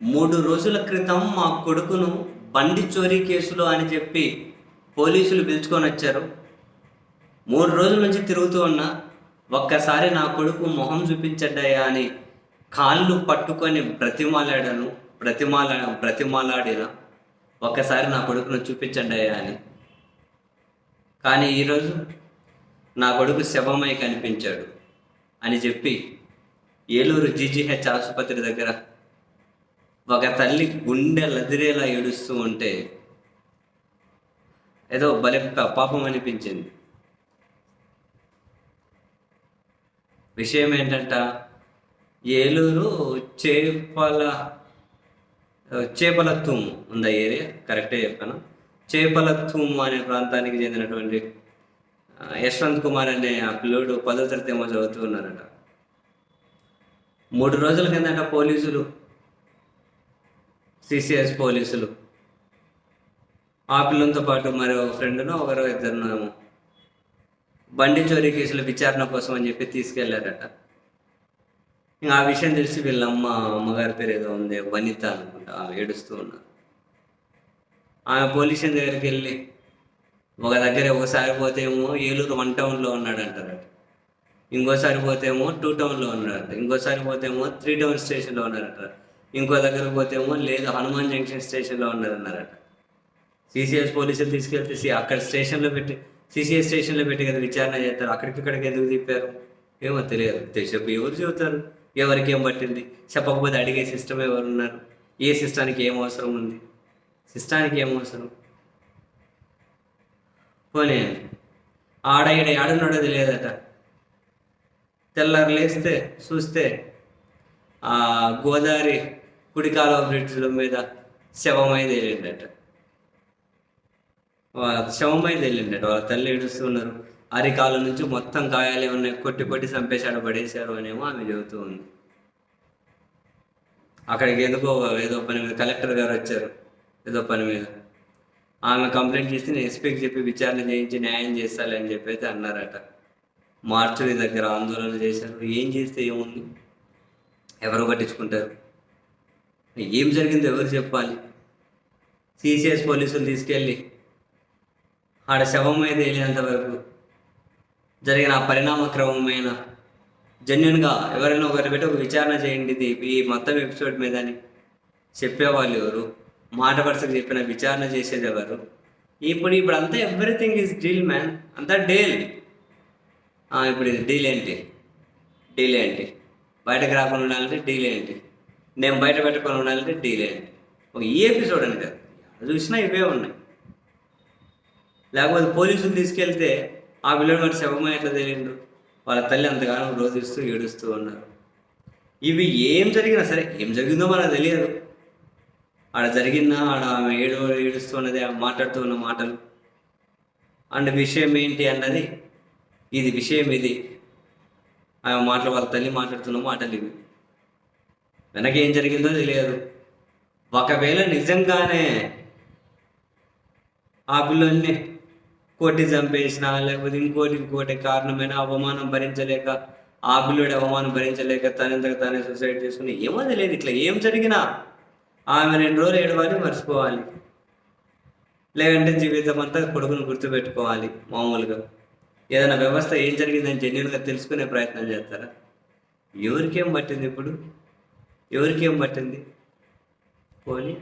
మూడు రోజుల క్రితం మా కొడుకును బండి చోరీ కేసులో అని చెప్పి పోలీసులు పిలుచుకొని వచ్చారు. మూడు రోజుల నుంచి తిరుగుతూ ఉన్నా ఒక్కసారి నా కొడుకు మొహం చూపించడ్డాయా అని కాళ్ళు పట్టుకొని బ్రతిమాలాడాను బ్రతిమాల బ్రతిమాలాడిన ఒక్కసారి నా కొడుకును చూపించడ్డాయా అని. కానీ ఈరోజు నా కొడుకు శవమై కనిపించాడు అని చెప్పి ఏలూరు జీజీహెచ్ ఆసుపత్రి దగ్గర ఒక తల్లి గుండె లదిరేలా ఏడుస్తూ ఉంటే ఏదో భలే పాపం అనిపించింది. విషయం ఏంటంట ఏలూరు చేపల చేపల తూము ఉంది ఏరియా? కరెక్టే చెప్పాను. చేపల తూము అనే ప్రాంతానికి చెందినటువంటి యశ్వంత్ కుమార్ అనే ఆ పిల్లోడు పదో తరగతి ఏమో చదువుతూ ఉన్నారట. మూడు రోజుల కిందట పోలీసులు సిసిఎస్ పోలీసులు. ఆ పిల్లలతో పాటు మరో ఫ్రెండ్ను ఒకరో ఇద్దరునేమో బండి చోరీ కేసుల విచారణ కోసం అని చెప్పి తీసుకెళ్ళారట. ఇంకా ఆ విషయం తెలిసి వీళ్ళ అమ్మ అమ్మగారి పేరు ఏదో ఉంది వనిత అనుకుంటా ఆమె ఏడుస్తూ ఉన్నారు ఆమె పోలీస్ దగ్గరికి వెళ్ళి ఒక దగ్గర ఒకసారి పోతేమో ఏలూరు వన్ టౌన్లో ఉన్నాడు అంటారట ఇంకోసారి పోతేమో టూ టౌన్లో ఉన్నారట ఇంకోసారి పోతేమో త్రీ టౌన్ స్టేషన్లో ఉన్నారట ఇంకో దగ్గరకు పోతేమో లేదు హనుమాన్ జంక్షన్ స్టేషన్లో ఉన్నారన్నారట సిసిఎస్ పోలీసులు తీసుకెళ్తే సి- అక్కడ స్టేషన్లో పెట్టి సిసిఎస్ స్టేషన్లో పెట్టి కదా విచారణ చేస్తారు. అక్కడికి ఇక్కడికి ఎందుకు తిప్పారు? ఏమో తెలియదు. తెలిసి ఎవరు చెబుతారు? ఎవరికి ఏం పట్టింది? చెప్పకపోతే అడిగే సిస్టమ్ ఎవరు ఉన్నారు ఏ సిస్టానికి ఏం అవసరం ఉంది? సిస్టానికి ఏం అవసరం? పోనీ ఆడ ఈడ ఆడున్నాడో తెలియదట. తెల్లారు లేస్తే చూస్తే ఆ గోదావరి కుడికాలం బ్రిడ్జ్ల మీద శవమై తేలిండట వా- శవమై తేలిండట వాళ్ళ తల్లి ఏడుస్తున్నారు అరికాల నుంచి మొత్తం గాయాలే ఉన్నాయి. కొట్టి కొట్టి చంపేశాడు పడేశారు అనేమో ఆమె చెబుతూ ఉంది. అక్కడికి ఎందుకో ఏదో పని మీద కలెక్టర్ గారు వచ్చారు. ఏదో పని మీద. ఆమె కంప్లైంట్ చేసి నేను ఎస్పీకి చెప్పి విచారణ చేయించి న్యాయం చేస్తాలని అని చెప్పి అయితే అన్నారట. మార్చుడి దగ్గర ఆందోళన చేశారు. ఏం చేస్తే ఏముంది? ఎవరు పట్టించుకుంటారు? ఏం జరిగిందో ఎవరు చెప్పాలి? సిసిఎస్ పోలీసులు తీసుకెళ్ళి ఆడ శవం మీద వెళ్ళినంత వరకు జరిగిన ఆ పరిణామ క్రమమైన జెన్యున్గా ఎవరైనా ఒకరి పెట్టి ఒక విచారణ చేయండి ఇది ఈ మొత్తం ఎపిసోడ్ మీద అని చెప్పేవాళ్ళు ఎవరు? మాట వరుసకు చెప్పిన విచారణ చేసేది ఎవరు? ఇప్పుడు ఇప్పుడు అంతా ఎవ్రీథింగ్ ఈజ్ డీల్ మ్యాన్ అంతా డీల్ ఇప్పుడు ఇది డీల్ ఏంటి? డీల్ ఏంటి? బయటకు రాకుండా ఉండాలంటే డీల్ ఏంటి? నేను బయట పెట్టుకొని ఉండాలంటే డీలే ఒక ఈ ఎపిసోడ్ అని కాదు. అది చూసినా ఇవే ఉన్నాయి. లేకపోతే పోలీసులు తీసుకెళ్తే ఆ పిల్లలు మరి శవమని ఎట్లా తెలియండు వాళ్ళ తల్లి అంతగానో రోధిస్తూ ఏడుస్తూ ఉన్నారు. ఇవి ఏం జరిగినా సరే ఏం జరిగిందో మనకు తెలియదు. ఆడ జరిగిందా? ఆడ ఆమె ఏడు ఏడుస్తూ ఉన్నది మాట్లాడుతూ ఉన్న మాటలు. అండ్ విషయం ఏంటి అన్నది? ఇది విషయం ఇది. ఆమె మాటలు వాళ్ళ తల్లి మాట్లాడుతున్న మాటలు ఇవి. వెనక ఏం జరిగిందో తెలియదు. ఒకవేళ నిజంగానే ఆ పిల్లల్ని కోటి చంపేసిన లేకపోతే ఇంకోటి ఇంకోటి కారణమైన అవమానం భరించలేక ఆ పిల్లడి అవమానం భరించలేక తనంతకు తానే సూసైడ్ చేసుకుని ఏమో తెలియదు. ఇట్లా ఏం జరిగినా ఆమె రెండు రోజులు ఏడవాలి మర్చిపోవాలి. లేదంటే జీవితం అంతా కొడుకును గుర్తుపెట్టుకోవాలి మామూలుగా. ఏదైనా వ్యవస్థ ఏం జరిగిందని జెన్యున్గా తెలుసుకునే ప్రయత్నం చేస్తారా? ఎవరికేం పట్టింది ఇప్పుడు? ఎవరికేం పట్టింది? పోనీ.